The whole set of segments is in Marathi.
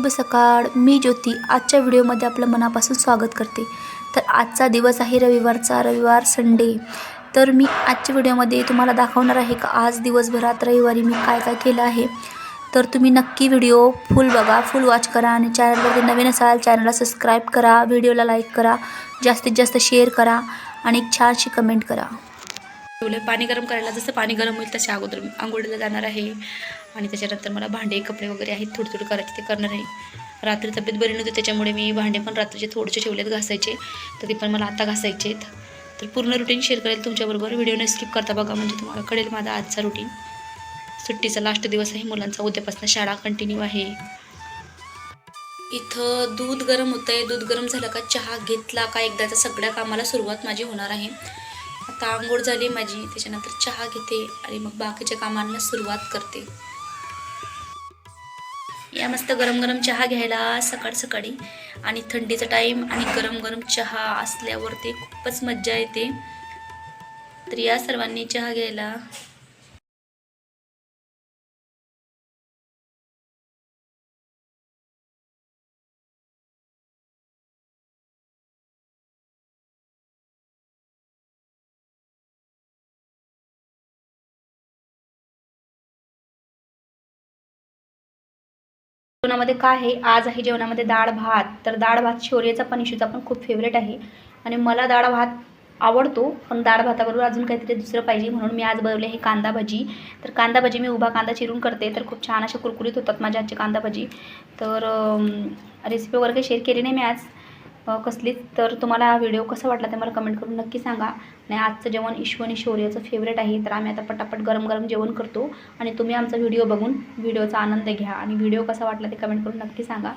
शुभ सकाळ. मी ज्योती. आजच्या व्हिडिओमध्ये आपलं मनापासून स्वागत करते. तर आजचा दिवस आहे रविवारचा. रविवार संडे. तर मी आजच्या व्हिडिओमध्ये तुम्हाला दाखवणार आहे का आज दिवसभरात रविवारी मी काय काय केलं आहे. तर तुम्ही नक्की व्हिडिओ फुल बघा. फुल वॉच करा आणि चॅनलवरती नवीन असाल चॅनलला सबस्क्राईब करा. व्हिडिओला लाईक करा. जास्तीत जास्त शेअर करा आणि एक छानशी कमेंट करा. ठेवलं. पाणी गरम करायला जसं पाणी गरम होईल तसे अगोदर मी आंघोळीला जाणार आहे. आणि त्याच्यानंतर मला भांडे कपडे वगैरे आहेत थोडी थोडी करायचे ते करणार आहे. रात्री तब्येत बरी नव्हती त्याच्यामुळे मी भांडे पण रात्रीचे थोडेसे ठेवलेत घासायचे. तर ते पण मला आता घासायचे आहेत. तर पूर्ण रुटीन शेअर करेल तुमच्याबरोबर. व्हिडिओ न स्किप करता बघा म्हणजे तुम्हाला कळेल माझा आजचा रुटीन सुट्टीचा लास्ट दिवस आहे मुलांचा उद्यापासून शाळा कंटिन्यू आहे. इथं दूध गरम होतं आहे दूध गरम झालं का चहा घेतला का एकदाचा सगळ्या कामाला सुरुवात माझी होणार आहे. आता आंघोळ झाली माझी त्याच्यानंतर चहा घेते आणि मग बाकीच्या कामांना सुरुवात करते. या मस्त गरम गरम चहा घ्यायला सकाळ सकाळी. आणि थंडीचा टाईम आणि गरम गरम चहा असल्यावर ते खूपच मज्जा येते. तर या सर्वांनी चहा घ्यायला जेवणामध्ये काय आहे? आज आहे जेवणामध्ये डाळ भात. तर डाळ भात शौर्याचा पण इशूचा पण खूप फेवरेट आहे. आणि मला डाळ भात आवडतो पण डाळ भाताबरोबर अजून काहीतरी दुसरं पाहिजे म्हणून मी आज बनवले आहे कांदा भजी. तर कांदा भजी मी उभा कांदा चिरून करते. तर खूप छान असे कुरकुरीत होतात माझ्या आजची कांदा भजी. तर रेसिपी वगैरे काही शेअर केली नाही मी आज. कसलीच. तर तुम्हाला हा व्हिडिओ कसा वाटला ते मला कमेंट करून नक्की सांगा. आणि आजचं जेवण ईश्वनी शौर्याचं फेवरेट आहे तर आम्ही आता पटापट गरम गरम जेवण करतो. आणि तुम्ही आमचा व्हिडिओ बघून व्हिडिओचा आनंद घ्या. आणि व्हिडिओ कसा वाटला ते कमेंट करून नक्की सांगा.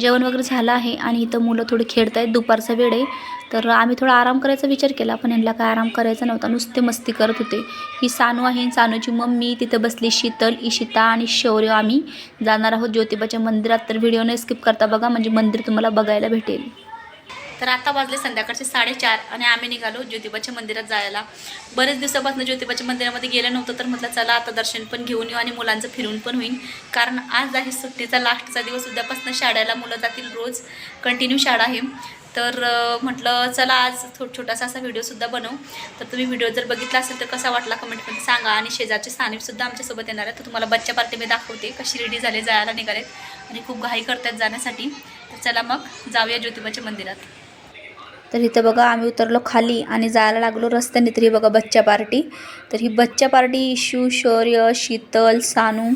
जेवण वगैरे झालं आहे आणि इथं मुलं थोडी खेळत आहेत दुपारचा वेळ आहे. तर आम्ही थोडा आराम करायचा विचार केला पण यांना काय आराम करायचा नव्हता. नुसते मस्ती करत होते. ही सानू आहे सानूची मम्मी तिथं बसली शीतल इशिता आणि शौर्य आम्ही. जाणार आहोत ज्योतिबाच्या मंदिरात तर व्हिडिओने स्किप करता बघा. म्हणजे मंदिर तुम्हाला बघायला भेटेल. तर आता वाजले संध्याकाळचे साडेचार आणि आम्ही निघालो ज्योतिबाच्या मंदिरात जायला. बरेच दिवसापासून ज्योतिबाच्या मंदिरामध्ये गेलं नव्हतं तर म्हटलं चला आता दर्शन पण घेऊन येऊ आणि मुलांचं फिरून पण होईल कारण आज आहे सुट्टीचा लास्टचा दिवस उद्यापासून शाळेला मुलं जातील रोज. कंटिन्यू शाळा आहे. तर म्हटलं चला आज थोड छोटासा असा व्हिडिओसुद्धा बनवू. तर तुम्ही व्हिडिओ जर बघितला असेल तर कसा वाटला कमेंटमध्ये सांगा. आणि शेजारचे स्थानिकसुद्धा आमच्यासोबत येणार आहे तर तुम्हाला बच्चा पार्टी मी दाखवते कशी रेडी झाले जायला निघालेत. आणि खूप घाई करतात जाण्यासाठी. तर चला मग जाऊया ज्योतिबाच्या मंदिरात. तर इथं बघा आम्ही उतरलो खाली आणि जायला लागलो रस्त्याने. तरी बघा बच्चा पार्टी. तर ही बच्चा पार्टी इशू शौर्य शीतल सानू.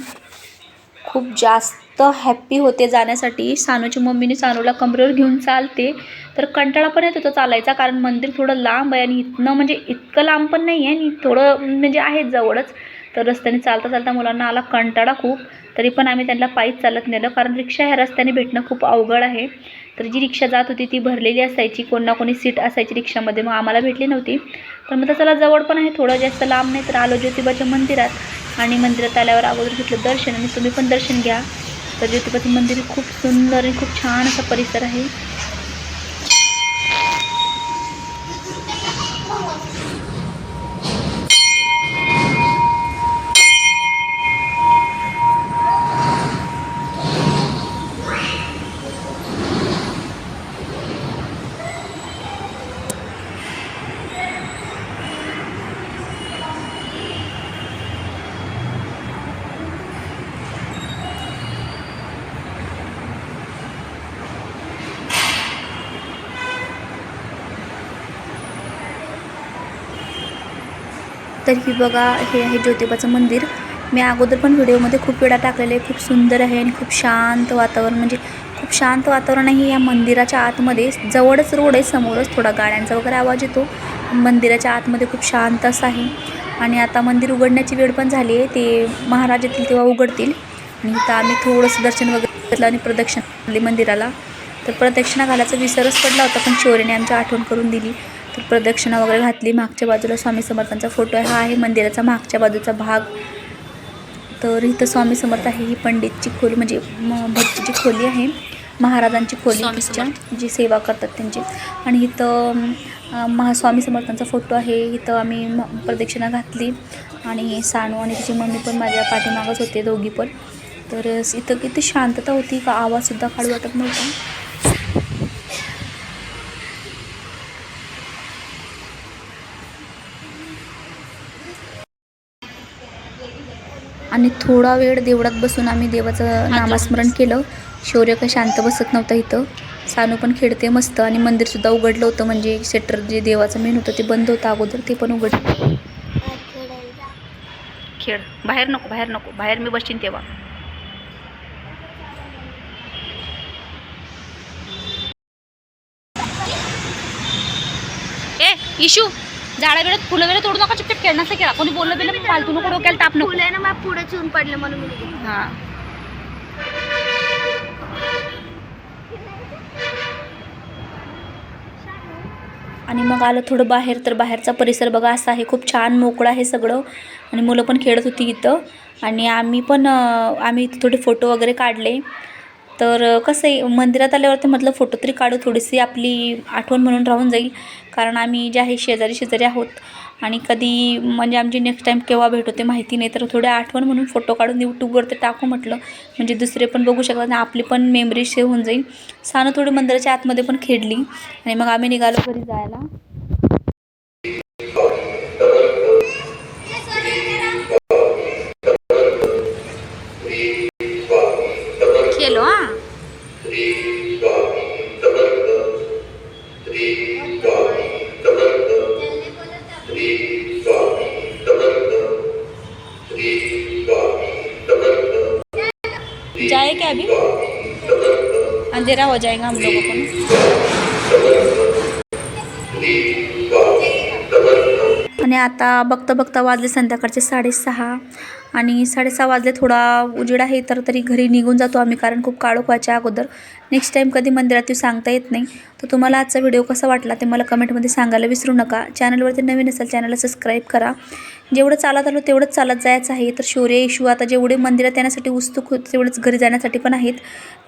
खूप जास्त हॅप्पी होते जाण्यासाठी. सानूची मम्मीने सानूला कमरेवर घेऊन चालते. तर कंटाळा पण येत होता चालायचा कारण मंदिर थोडं लांब आहे आणि इथनं म्हणजे इतकं लांब पण नाही आहे आणि थोडं म्हणजे आहे जवळच. तर रस्त्याने चालता चालता मुलांना आला कंटाळा खूप. तरी पण आम्ही त्यांना पायीच चालत नेलं कारण रिक्षा ह्या रस्त्याने भेटणं खूप अवघड आहे. तर जी रिक्षा जात होती ती भरलेली असायची कोण ना कोणी सीट असायची रिक्षामध्ये. मग आम्हाला भेटली नव्हती. तर मग चला जवळ पण आहे थोडं जास्त लांब नाही तर आलो ज्योतिबाच्या मंदिरात. आणि मंदिरात आल्यावर अगोदर घेतलं दर्शन आणि तुम्ही पण दर्शन घ्या. तर ज्योतिबाचं मंदिर खूप सुंदर आणि खूप छान असा परिसर आहे. तर ही बघा हे आहे ज्योतिबाचं मंदिर. मी अगोदर पण व्हिडिओमध्ये खूप वेळा टाकलेले आहे. खूप सुंदर आहे आणि खूप शांत वातावरण. म्हणजे खूप शांत वातावरण आहे या मंदिराच्या आतमध्ये. जवळच रोड आहे समोरच थोडा गाड्यांचा वगैरे आवाज येतो. मंदिराच्या आतमध्ये खूप शांत असं आहे. आणि आता मंदिर उघडण्याची वेळ पण झाली आहे. ते महाराज येतील तेव्हा उघडतील. आणि इथं आम्ही थोडंसं दर्शन वगैरे घेतलं आणि प्रदक्षिणा मंदिराला. तर प्रदक्षिणा घालायचा विसरच पडला होता पण शौर्यने आमची आठवण करून दिली. तर प्रदक्षिणा वगैरे घातली. मागच्या बाजूला स्वामी समर्थांचा फोटो आहे. हा आहे मंदिराचा मागच्या बाजूचा भाग. तर इथं स्वामी समर्थ आहे. ही पंडितची खोली म्हणजे म- भक्तीची खोली आहे. महाराजांची खोली जी सेवा करतात त्यांची. आणि इथं अं, महा स्वामी समर्थांचा फोटो आहे. इथं आम्ही प्रदक्षिणा घातली. आणि सानू आणि तिची मम्मी पण माझ्या पाठीमागच होते दोघी पण. तर इथं किती शांतता होती का? आवाजसुद्धा काढू वाटत नव्हता. आणि थोडा वेळ देवळात बसून आम्ही देवाचं नामस्मरण केलं. शौर्य काही शांत बसत नव्हता इथं. सानू पण खेळते मस्त आणि मंदिरसुद्धा उघडलं होतं म्हणजे शटर जे देवाचं मेन होतं ते बंद होतं अगोदर ते पण उघडलं. खेळ. बाहेर नको बाहेर नको. बाहेर मी बसीन तेव्हा. ए इशू. झाडा वेळेत फुलं वेळेत तोडू नका चिपचिप खेळ नसतं केला कोणी बोललं बिलं फालतू नको डोक्याला ताप नको. फुले ना पुढे चून पडले म्हणून मी गेले. हा. आणि मग आलं थोडं बाहेर तर बाहेरचा परिसर बघा असा आहे. खूप छान मोकळं आहे सगळं. आणि मुलं पण खेळत होती इथं. आणि आम्ही पण अं, आम्ही इथे थोडे फोटो वगैरे काढले. तर कसं आहे मंदिरात आल्यावरती म्हटलं फोटो तरी काढू थोडीशी आपली आठवण म्हणून राहून जाईल. कारण आम्ही जे आहे शेजारी शेजारी आहोत. आणि कधी म्हणजे आमची नेक्स्ट टाईम केव्हा भेट होते माहिती नाही तर थोड्या आठवण म्हणून फोटो काढून यूट्यूबवरती टाकू म्हटलं म्हणजे दुसरे पण बघू शकतात आणि आपली पण मेमरी सेव्ह होऊन जाईल. सानं थोडी मंदिराच्या आतमध्ये पण खेळली. आणि मग आम्ही निघालो घरी जायला. अंधेरा हो जाएगा हम लोगों को। ना आणि आता बघता बघता वाजले संध्याकाळचे साडेसहा. आणि साडेसहा वाजले थोडा उजेड आहे तर तरी घरी निघून जातो आम्ही कारण खूप काळोख व्हायच्या अगोदर. नेक्स्ट टाईम कधी मंदिरात येऊ सांगता येत नाही. तर तुम्हाला आजचा व्हिडिओ कसा वाटला ते मला कमेंटमध्ये सांगायला विसरू नका. चॅनलवरती नवीन असेल चॅनलला सबस्क्राईब करा. जेवढं चालत आलो तेवढंच चालत जायचं आहे. तर शौर्य इशू आता जेवढे मंदिरात येण्यासाठी उत्सुक होत तेवढंच घरी जाण्यासाठी पण आहेत.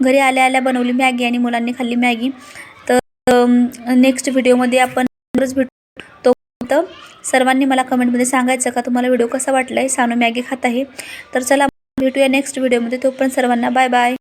घरी आल्या आल्या बनवली मॅगी आणि मुलांनी खाल्ली मॅगी. तर नेक्स्ट व्हिडिओमध्ये आपण भेटू. तो सर्वांनी मला कमेंटमध्ये सांगायचं का? तुम्हाला व्हिडिओ कसा वाटला आहे सानू मॅगी खात आहे तर चला भेटूया नेक्स्ट व्हिडिओमध्ये तोपर्यंत सर्वांना बाय बाय